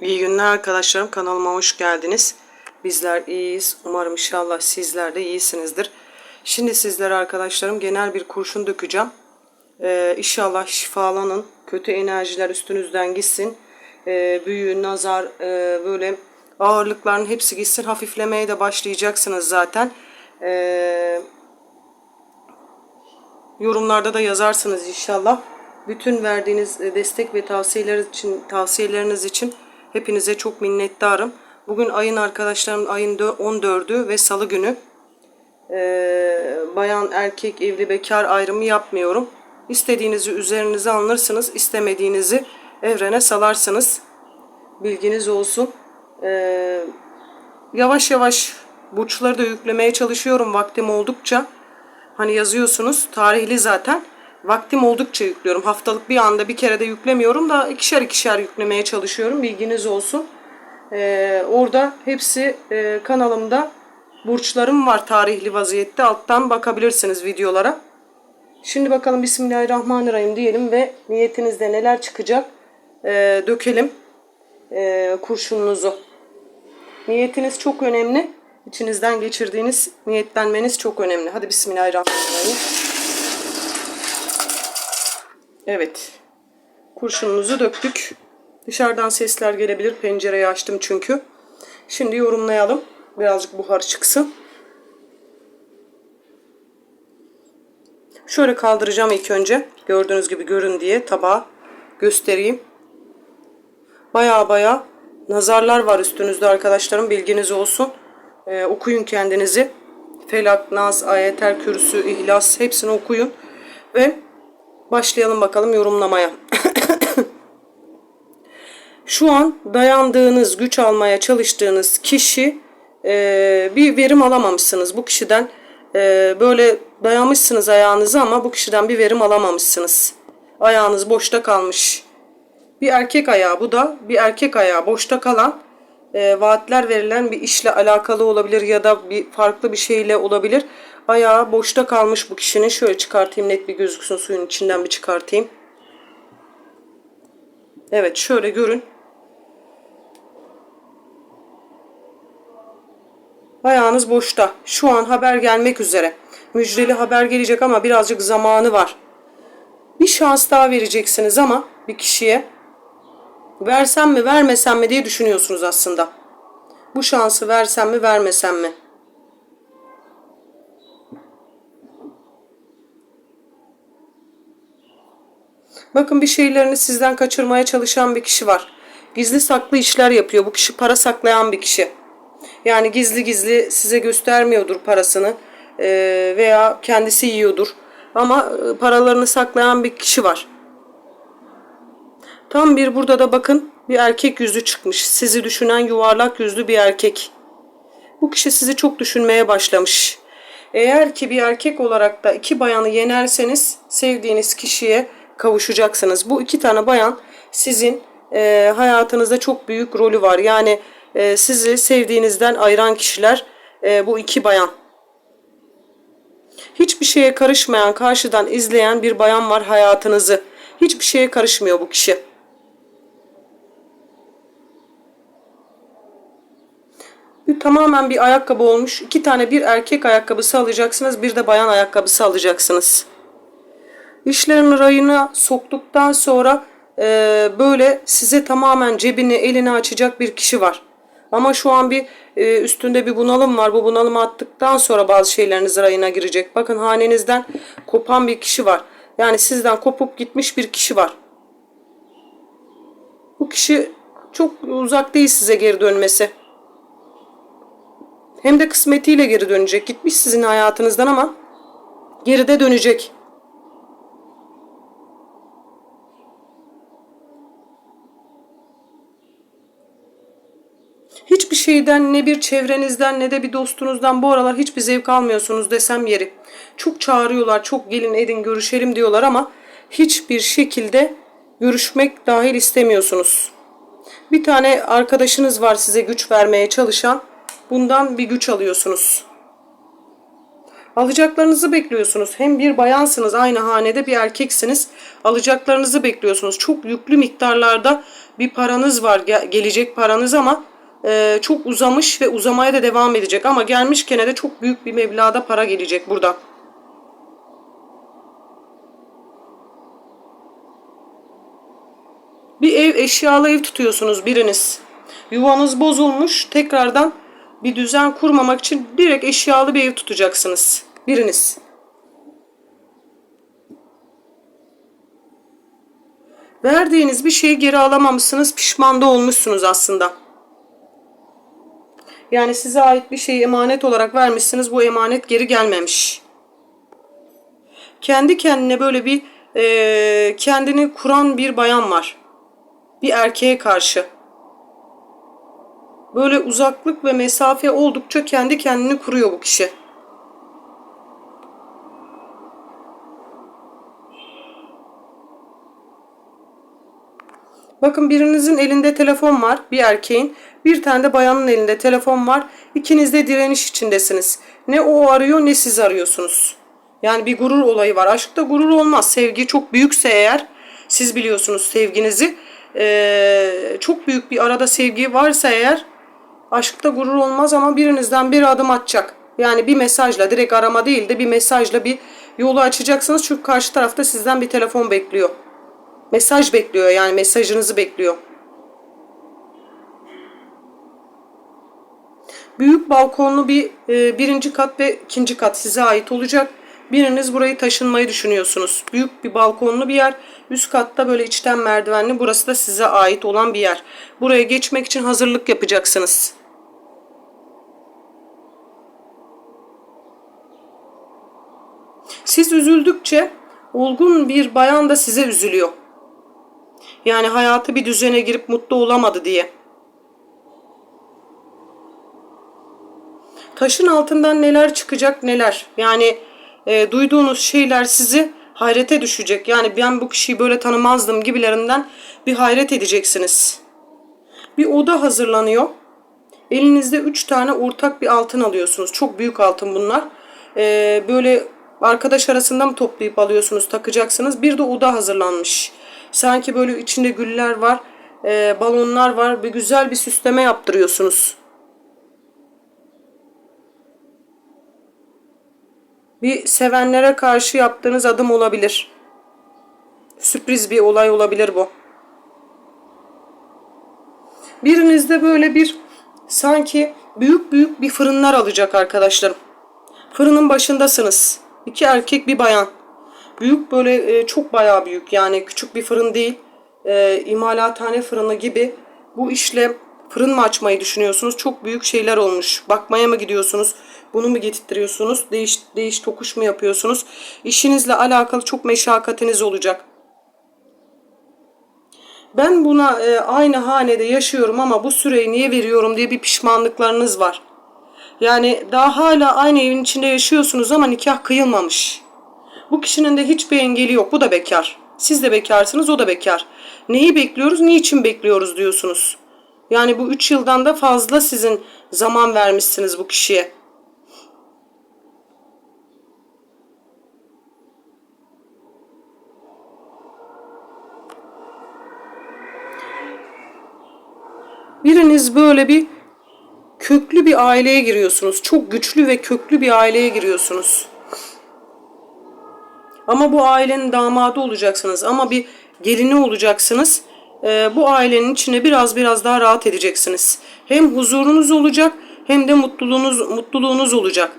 İyi günler arkadaşlarım. Kanalıma hoş geldiniz. Bizler iyiyiz. Umarım inşallah sizler de iyisinizdir. Şimdi sizlere arkadaşlarım genel bir kurşun dökeceğim. Ee, inşallah şifalanın. Kötü enerjiler üstünüzden gitsin. Ee, büyü, nazar, e, böyle ağırlıkların hepsi gitsin. Hafiflemeye de başlayacaksınız zaten. Ee, yorumlarda da yazarsınız inşallah. Bütün verdiğiniz destek ve tavsiyeler için tavsiyeleriniz için hepinize çok minnettarım. Bugün ayın arkadaşlarım ayın dö- 14'ü ve salı günü. Ee, bayan erkek evli bekar ayrımı yapmıyorum. İstediğinizi üzerinize alırsınız, istemediğinizi evrene salarsınız. Bilginiz olsun. Ee, yavaş yavaş burçları da yüklemeye çalışıyorum vaktim oldukça. Hani yazıyorsunuz tarihli zaten. Vaktim oldukça yüklüyorum. Haftalık bir anda bir kere de yüklemiyorum da ikişer ikişer yüklemeye çalışıyorum. Bilginiz olsun. Ee, orada hepsi e, kanalımda burçlarım var tarihli vaziyette. Alttan bakabilirsiniz videolara. Şimdi bakalım Bismillahirrahmanirrahim diyelim ve niyetinizde neler çıkacak Ee, dökelim ee, kurşununuzu. Niyetiniz çok önemli. İçinizden geçirdiğiniz niyetlenmeniz çok önemli. Hadi Bismillahirrahmanirrahim. Evet. Kurşunumuzu döktük. Dışarıdan sesler gelebilir. Pencereyi açtım çünkü. Şimdi yorumlayalım. Birazcık buhar çıksın. Şöyle kaldıracağım ilk önce. Gördüğünüz gibi görün diye tabağı göstereyim. Baya baya nazarlar var üstünüzde arkadaşlarım. Bilginiz olsun. Ee, okuyun kendinizi. Felak, Nas, Ayetel Kürsü, İhlas hepsini okuyun. Ve başlayalım bakalım yorumlamaya. Şu an dayandığınız, güç almaya çalıştığınız kişi e, bir verim alamamışsınız. Bu kişiden e, böyle dayamışsınız ayağınızı ama bu kişiden bir verim alamamışsınız. Ayağınız boşta kalmış. Bir erkek ayağı bu da bir erkek ayağı boşta kalan e, vaatler verilen bir işle alakalı olabilir ya da bir farklı bir şeyle olabilir. Ayağı boşta kalmış bu kişinin. Şöyle çıkartayım net bir gözüksün suyun içinden bir çıkartayım. Evet şöyle görün. Ayağınız boşta. Şu an haber gelmek üzere. Müjdeli haber gelecek ama birazcık zamanı var. Bir şans daha vereceksiniz ama bir kişiye versem mi vermesem mi diye düşünüyorsunuz aslında. Bu şansı versem mi vermesem mi? Bakın bir şeylerini sizden kaçırmaya çalışan bir kişi var. Gizli saklı işler yapıyor. Bu kişi para saklayan bir kişi. Yani gizli gizli size göstermiyordur parasını eee, veya kendisi yiyordur. Ama e, paralarını saklayan bir kişi var. Tam bir burada da bakın bir erkek yüzü çıkmış. Sizi düşünen yuvarlak yüzlü bir erkek. Bu kişi sizi çok düşünmeye başlamış. Eğer ki bir erkek olarak da iki bayanı yenerseniz sevdiğiniz kişiye kavuşacaksınız. Bu iki tane bayan sizin e, hayatınızda çok büyük rolü var. Yani e, sizi sevdiğinizden ayıran kişiler e, bu iki bayan. Hiçbir şeye karışmayan, karşıdan izleyen bir bayan var hayatınızı. Hiçbir şeye karışmıyor bu kişi. Tamamen bir ayakkabı olmuş. İki tane bir erkek ayakkabısı alacaksınız. Bir de bayan ayakkabısı alacaksınız. İşlerin rayına soktuktan sonra e, böyle size tamamen cebini elini açacak bir kişi var. Ama şu an bir e, üstünde bir bunalım var. Bu bunalımı attıktan sonra bazı şeyleriniz rayına girecek. Bakın hanenizden kopan bir kişi var. Yani sizden kopup gitmiş bir kişi var. Bu kişi çok uzak değil size geri dönmesi. Hem de kısmetiyle geri dönecek. Gitmiş sizin hayatınızdan ama geride dönecek. Hiçbir şeyden ne bir çevrenizden ne de bir dostunuzdan bu aralar hiçbir zevk almıyorsunuz desem yeri. Çok çağırıyorlar, çok gelin edin görüşelim diyorlar ama hiçbir şekilde görüşmek dahil istemiyorsunuz. Bir tane arkadaşınız var size güç vermeye çalışan. Bundan bir güç alıyorsunuz. Alacaklarınızı bekliyorsunuz. Hem bir bayansınız aynı hanede bir erkeksiniz. Alacaklarınızı bekliyorsunuz. Çok yüklü miktarlarda bir paranız var, ge- gelecek paranız ama e, çok uzamış ve uzamaya da devam edecek. Ama gelmişken de çok büyük bir meblağda para gelecek burada. Bir ev eşyalı ev tutuyorsunuz biriniz. Yuvanız bozulmuş. Tekrardan bir düzen kurmamak için direkt eşyalı bir ev tutacaksınız. Biriniz. Verdiğiniz bir şeyi geri alamamışsınız. Pişman da olmuşsunuz aslında. Yani size ait bir şeyi emanet olarak vermişsiniz. Bu emanet geri gelmemiş. Kendi kendine böyle bir eee, kendini kuran bir bayan var. Bir erkeğe karşı. Böyle uzaklık ve mesafe oldukça kendi kendini kuruyor bu kişi. Bakın birinizin elinde telefon var, bir erkeğin. Bir tane de bayanın elinde telefon var. İkiniz de direniş içindesiniz. Ne o arıyor ne siz arıyorsunuz. Yani bir gurur olayı var. Aşkta gurur olmaz. Sevgi çok büyükse eğer, siz biliyorsunuz sevginizi. Ee, çok büyük bir arada sevgi varsa eğer, aşkta gurur olmaz ama birinizden bir adım atacak. Yani bir mesajla, direkt arama değil de bir mesajla bir yolu açacaksınız. Çünkü karşı tarafta sizden bir telefon bekliyor. Mesaj bekliyor yani mesajınızı bekliyor. Büyük balkonlu bir e, birinci kat ve ikinci kat size ait olacak. Biriniz burayı taşınmayı düşünüyorsunuz. Büyük bir balkonlu bir yer. Üst katta böyle içten merdivenli. Burası da size ait olan bir yer. Buraya geçmek için hazırlık yapacaksınız. Siz üzüldükçe olgun bir bayan da size üzülüyor. Yani hayatı bir düzene girip mutlu olamadı diye. Taşın altından neler çıkacak neler. Yani e, duyduğunuz şeyler sizi hayrete düşecek. Yani ben bu kişiyi böyle tanımazdım gibilerinden bir hayret edeceksiniz. Bir oda hazırlanıyor. Elinizde 3 tane ortak bir altın alıyorsunuz. Çok büyük altın bunlar. E, böyle arkadaş arasında mı toplayıp alıyorsunuz takacaksınız. Bir de oda hazırlanmış. Sanki böyle içinde güller var, e, balonlar var. Bir güzel bir süsleme yaptırıyorsunuz. Bir sevenlere karşı yaptığınız adım olabilir. Sürpriz bir olay olabilir bu. Birinizde böyle bir sanki büyük büyük bir fırınlar alacak arkadaşlarım. Fırının başındasınız. İki erkek bir bayan. Büyük böyle e, çok bayağı büyük yani küçük bir fırın değil. E, fırını gibi bu işle fırın mı açmayı düşünüyorsunuz? Çok büyük şeyler olmuş. Bakmaya mı gidiyorsunuz? Bunu mu getirtiyorsunuz? Değiş, değiş tokuş mu yapıyorsunuz? İşinizle alakalı çok meşakkatiniz olacak. Ben buna e, aynı hanede yaşıyorum ama bu süreyi niye veriyorum diye bir pişmanlıklarınız var. Yani daha hala aynı evin içinde yaşıyorsunuz ama nikah kıyılmamış. Bu kişinin de hiçbir engeli yok. Bu da bekar. Siz de bekarsınız, o da bekar. Neyi bekliyoruz, niçin bekliyoruz diyorsunuz. Yani bu 3 yıldan da fazla sizin zaman vermişsiniz bu kişiye. Biriniz böyle bir köklü bir aileye giriyorsunuz. Çok güçlü ve köklü bir aileye giriyorsunuz. Ama bu ailenin damadı olacaksınız. Ama bir gelini olacaksınız. Ee, bu ailenin içine biraz biraz daha rahat edeceksiniz. Hem huzurunuz olacak hem de mutluluğunuz mutluluğunuz olacak.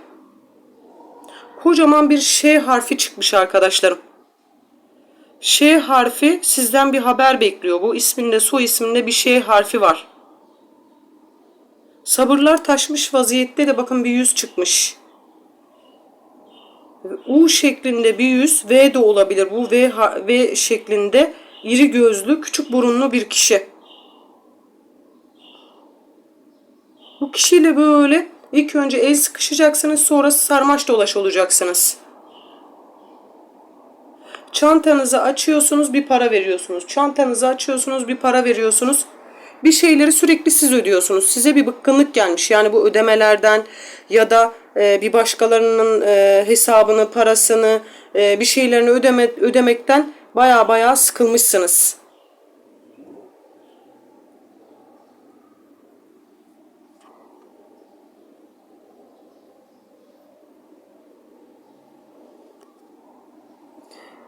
Kocaman bir Ş harfi çıkmış arkadaşlarım. Ş harfi sizden bir haber bekliyor. Bu isminde soy isminde bir Ş harfi var. Sabırlar taşmış vaziyette de bakın bir yüz çıkmış. U şeklinde bir yüz V de olabilir. Bu V, v şeklinde iri gözlü küçük burunlu bir kişi. Bu kişiyle böyle ilk önce el sıkışacaksınız sonra sarmaş dolaş olacaksınız. Çantanızı açıyorsunuz bir para veriyorsunuz. Çantanızı açıyorsunuz bir para veriyorsunuz bir şeyleri sürekli siz ödüyorsunuz. Size bir bıkkınlık gelmiş. Yani bu ödemelerden ya da e, bir başkalarının e, hesabını, parasını, e, bir şeylerini ödeme, ödemekten baya baya sıkılmışsınız.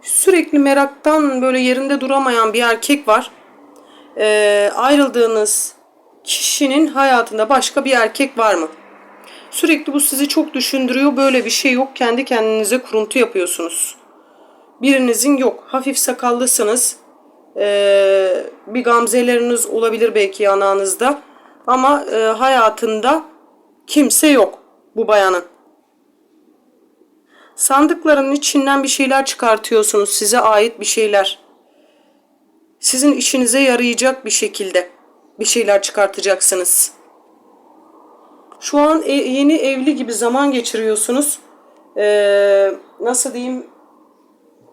Sürekli meraktan böyle yerinde duramayan bir erkek var. Ee, ayrıldığınız kişinin hayatında başka bir erkek var mı? Sürekli bu sizi çok düşündürüyor. Böyle bir şey yok. Kendi kendinize kuruntu yapıyorsunuz. Birinizin yok. Hafif sakallısınız. Ee, bir gamzeleriniz olabilir belki yanağınızda. Ama e, hayatında kimse yok bu bayanın. Sandıkların içinden bir şeyler çıkartıyorsunuz. Size ait bir şeyler. Sizin işinize yarayacak bir şekilde bir şeyler çıkartacaksınız. Şu an e- yeni evli gibi zaman geçiriyorsunuz. Ee, nasıl diyeyim?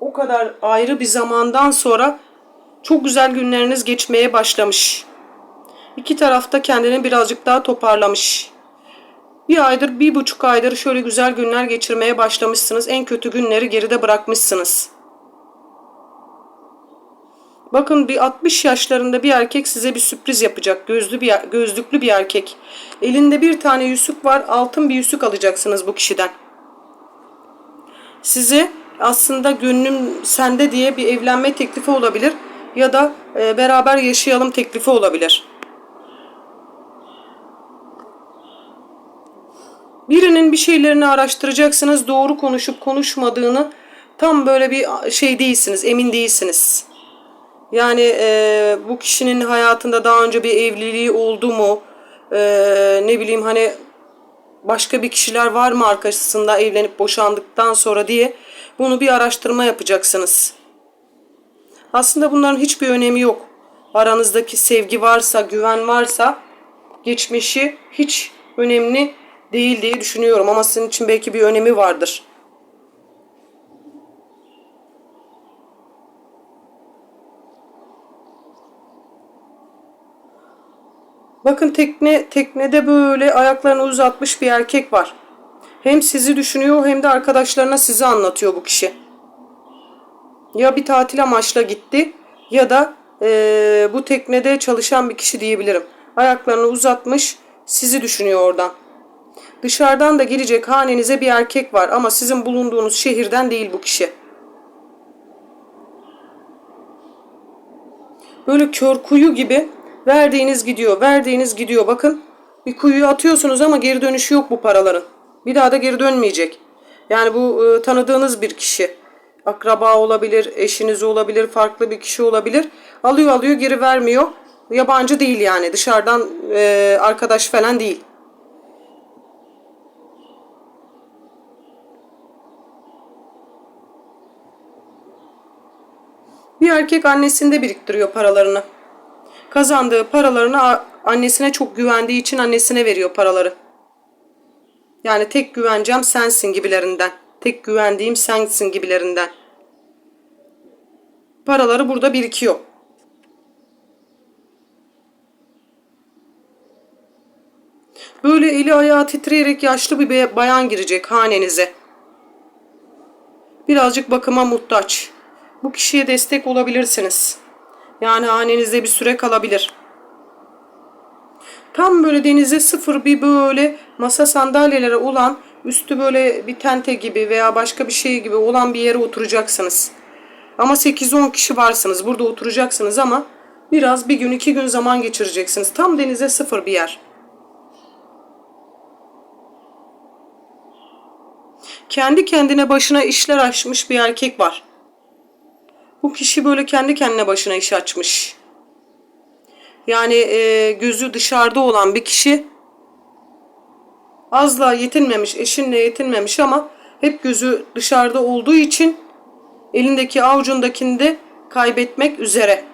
O kadar ayrı bir zamandan sonra çok güzel günleriniz geçmeye başlamış. İki tarafta kendini birazcık daha toparlamış. Bir aydır, bir buçuk aydır şöyle güzel günler geçirmeye başlamışsınız. En kötü günleri geride bırakmışsınız. Bakın bir 60 yaşlarında bir erkek size bir sürpriz yapacak. Gözlü bir gözlüklü bir erkek. Elinde bir tane yüzük var. Altın bir yüzük alacaksınız bu kişiden. Size aslında gönlüm sende diye bir evlenme teklifi olabilir ya da e, beraber yaşayalım teklifi olabilir. Birinin bir şeylerini araştıracaksınız. Doğru konuşup konuşmadığını tam böyle bir şey değilsiniz, emin değilsiniz. Yani e, bu kişinin hayatında daha önce bir evliliği oldu mu? E, ne bileyim hani başka bir kişiler var mı arkasında evlenip boşandıktan sonra diye bunu bir araştırma yapacaksınız. Aslında bunların hiçbir önemi yok. Aranızdaki sevgi varsa, güven varsa geçmişi hiç önemli değil diye düşünüyorum ama sizin için belki bir önemi vardır. Bakın tekne teknede böyle ayaklarını uzatmış bir erkek var. Hem sizi düşünüyor hem de arkadaşlarına sizi anlatıyor bu kişi. Ya bir tatil amaçla gitti ya da eee, bu teknede çalışan bir kişi diyebilirim. Ayaklarını uzatmış sizi düşünüyor oradan. Dışarıdan da girecek hanenize bir erkek var ama sizin bulunduğunuz şehirden değil bu kişi. Böyle kör kuyu gibi verdiğiniz gidiyor, verdiğiniz gidiyor. Bakın bir kuyuya atıyorsunuz ama geri dönüşü yok bu paraların. Bir daha da geri dönmeyecek. Yani bu e, tanıdığınız bir kişi. Akraba olabilir, eşiniz olabilir, farklı bir kişi olabilir. Alıyor alıyor geri vermiyor. Yabancı değil yani dışarıdan e, arkadaş falan değil. Bir erkek annesinde biriktiriyor paralarını. Kazandığı paralarını annesine çok güvendiği için annesine veriyor paraları. Yani tek güvencem sensin gibilerinden. Tek güvendiğim sensin gibilerinden. Paraları burada birikiyor. Böyle eli ayağı titreyerek yaşlı bir bayan girecek hanenize. Birazcık bakıma muhtaç. Bu kişiye destek olabilirsiniz. Yani hanenizde bir süre kalabilir. Tam böyle denize sıfır bir böyle masa sandalyeleri olan üstü böyle bir tente gibi veya başka bir şey gibi olan bir yere oturacaksınız. Ama 8-10 kişi varsınız. Burada oturacaksınız ama biraz bir gün iki gün zaman geçireceksiniz. Tam denize sıfır bir yer. Kendi kendine başına işler açmış bir erkek var. Bu kişi böyle kendi kendine başına iş açmış. Yani e, gözü dışarıda olan bir kişi azla yetinmemiş, eşinle yetinmemiş ama hep gözü dışarıda olduğu için elindeki avucundakini de kaybetmek üzere.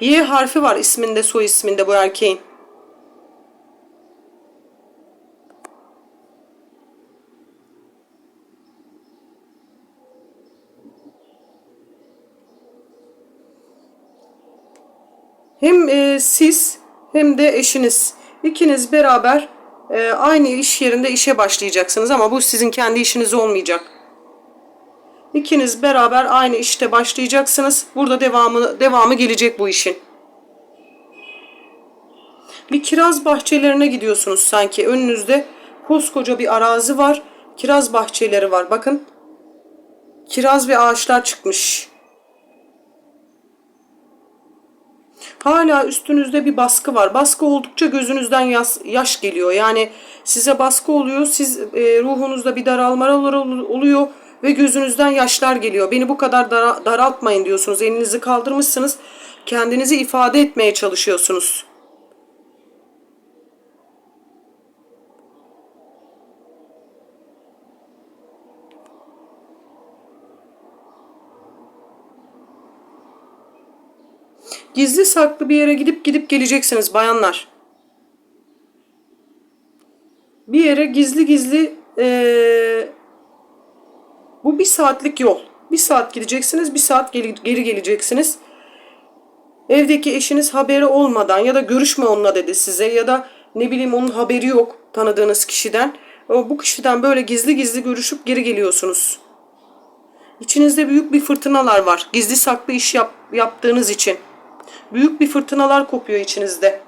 Y harfi var isminde, soy isminde bu erkeğin. Hem e, siz hem de eşiniz ikiniz beraber e, aynı iş yerinde işe başlayacaksınız ama bu sizin kendi işiniz olmayacak. İkiniz beraber aynı işte başlayacaksınız. Burada devamı devamı gelecek bu işin. Bir kiraz bahçelerine gidiyorsunuz sanki. Önünüzde koskoca bir arazi var. Kiraz bahçeleri var. Bakın. kiraz ve ağaçlar çıkmış. Hala üstünüzde bir baskı var. Baskı oldukça gözünüzden yaş, yaş geliyor. Yani size baskı oluyor. Siz e, ruhunuzda bir daralmalar oluyor ve gözünüzden yaşlar geliyor. Beni bu kadar dara, daraltmayın diyorsunuz. Elinizi kaldırmışsınız. Kendinizi ifade etmeye çalışıyorsunuz. Gizli saklı bir yere gidip gidip geleceksiniz bayanlar. Bir yere gizli gizli ee, bu bir saatlik yol. Bir saat gideceksiniz, bir saat geri, geri geleceksiniz. Evdeki eşiniz haberi olmadan ya da görüşme onunla dedi size ya da ne bileyim onun haberi yok tanıdığınız kişiden. O bu kişiden böyle gizli gizli görüşüp geri geliyorsunuz. İçinizde büyük bir fırtınalar var. Gizli saklı iş yap, yaptığınız için. Büyük bir fırtınalar kopuyor içinizde.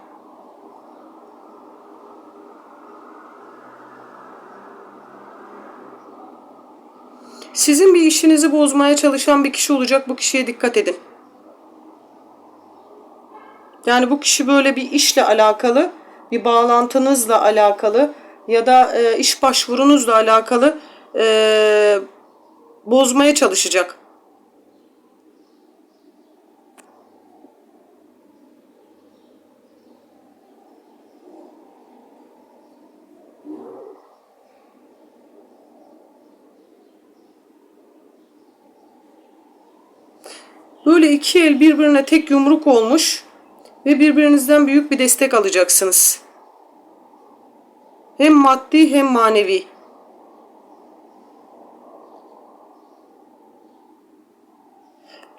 Sizin bir işinizi bozmaya çalışan bir kişi olacak. Bu kişiye dikkat edin. Yani bu kişi böyle bir işle alakalı, bir bağlantınızla alakalı ya da e, iş başvurunuzla alakalı e, bozmaya çalışacak. Böyle iki el birbirine tek yumruk olmuş ve birbirinizden büyük bir destek alacaksınız. Hem maddi hem manevi.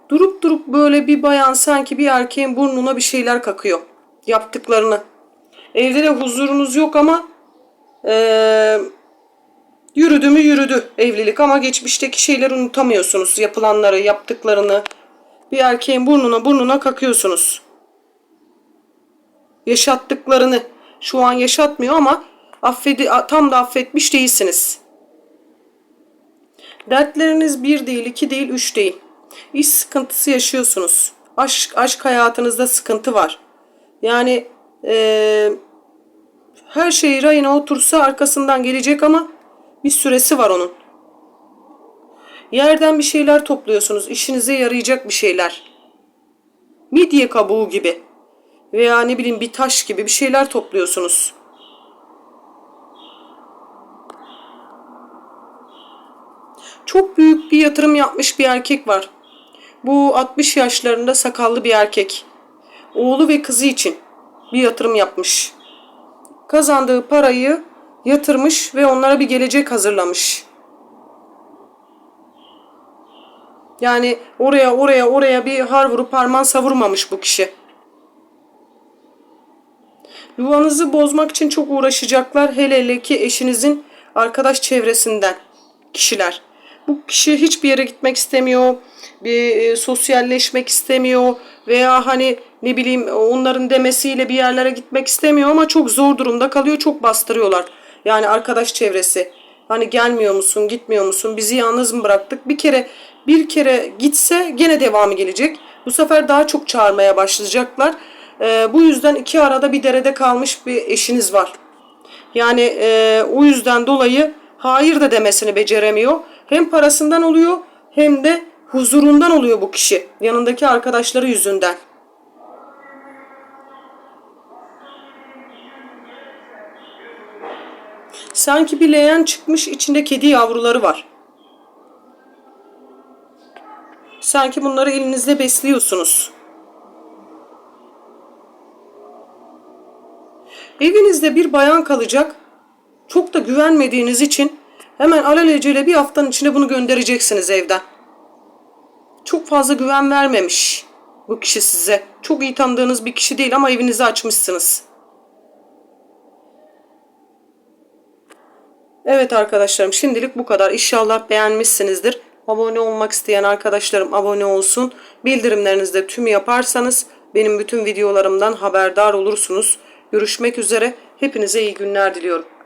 Durup durup böyle bir bayan sanki bir erkeğin burnuna bir şeyler kakıyor. Yaptıklarını. Evde de huzurunuz yok ama ee, yürüdü mü yürüdü evlilik ama geçmişteki şeyleri unutamıyorsunuz. Yapılanları, yaptıklarını. Bir erkeğin burnuna burnuna kakıyorsunuz. Yaşattıklarını şu an yaşatmıyor ama affedi, tam da affetmiş değilsiniz. Dertleriniz bir değil, iki değil, üç değil. İş sıkıntısı yaşıyorsunuz. Aşk, aşk hayatınızda sıkıntı var. Yani ee, her şey rayına otursa arkasından gelecek ama bir süresi var onun. Yerden bir şeyler topluyorsunuz. İşinize yarayacak bir şeyler. Midye kabuğu gibi. Veya ne bileyim bir taş gibi bir şeyler topluyorsunuz. Çok büyük bir yatırım yapmış bir erkek var. Bu 60 yaşlarında sakallı bir erkek. Oğlu ve kızı için bir yatırım yapmış. Kazandığı parayı yatırmış ve onlara bir gelecek hazırlamış. Yani oraya oraya oraya bir har vurup parman savurmamış bu kişi. Yuvanızı bozmak için çok uğraşacaklar. Hele hele ki eşinizin arkadaş çevresinden kişiler. Bu kişi hiçbir yere gitmek istemiyor. Bir e, sosyalleşmek istemiyor veya hani ne bileyim onların demesiyle bir yerlere gitmek istemiyor ama çok zor durumda kalıyor. Çok bastırıyorlar. Yani arkadaş çevresi. Hani gelmiyor musun, gitmiyor musun? Bizi yalnız mı bıraktık? Bir kere bir kere gitse gene devamı gelecek. Bu sefer daha çok çağırmaya başlayacaklar. E, bu yüzden iki arada bir derede kalmış bir eşiniz var. Yani e, o yüzden dolayı hayır da demesini beceremiyor. Hem parasından oluyor hem de huzurundan oluyor bu kişi. Yanındaki arkadaşları yüzünden. Sanki bir leğen çıkmış içinde kedi yavruları var. Sanki bunları elinizde besliyorsunuz. Evinizde bir bayan kalacak. Çok da güvenmediğiniz için hemen alelacele bir haftanın içinde bunu göndereceksiniz evden. Çok fazla güven vermemiş bu kişi size. Çok iyi tanıdığınız bir kişi değil ama evinizi açmışsınız. Evet arkadaşlarım şimdilik bu kadar. İnşallah beğenmişsinizdir. Abone olmak isteyen arkadaşlarım abone olsun. Bildirimlerinizi de tüm yaparsanız benim bütün videolarımdan haberdar olursunuz. Görüşmek üzere. Hepinize iyi günler diliyorum.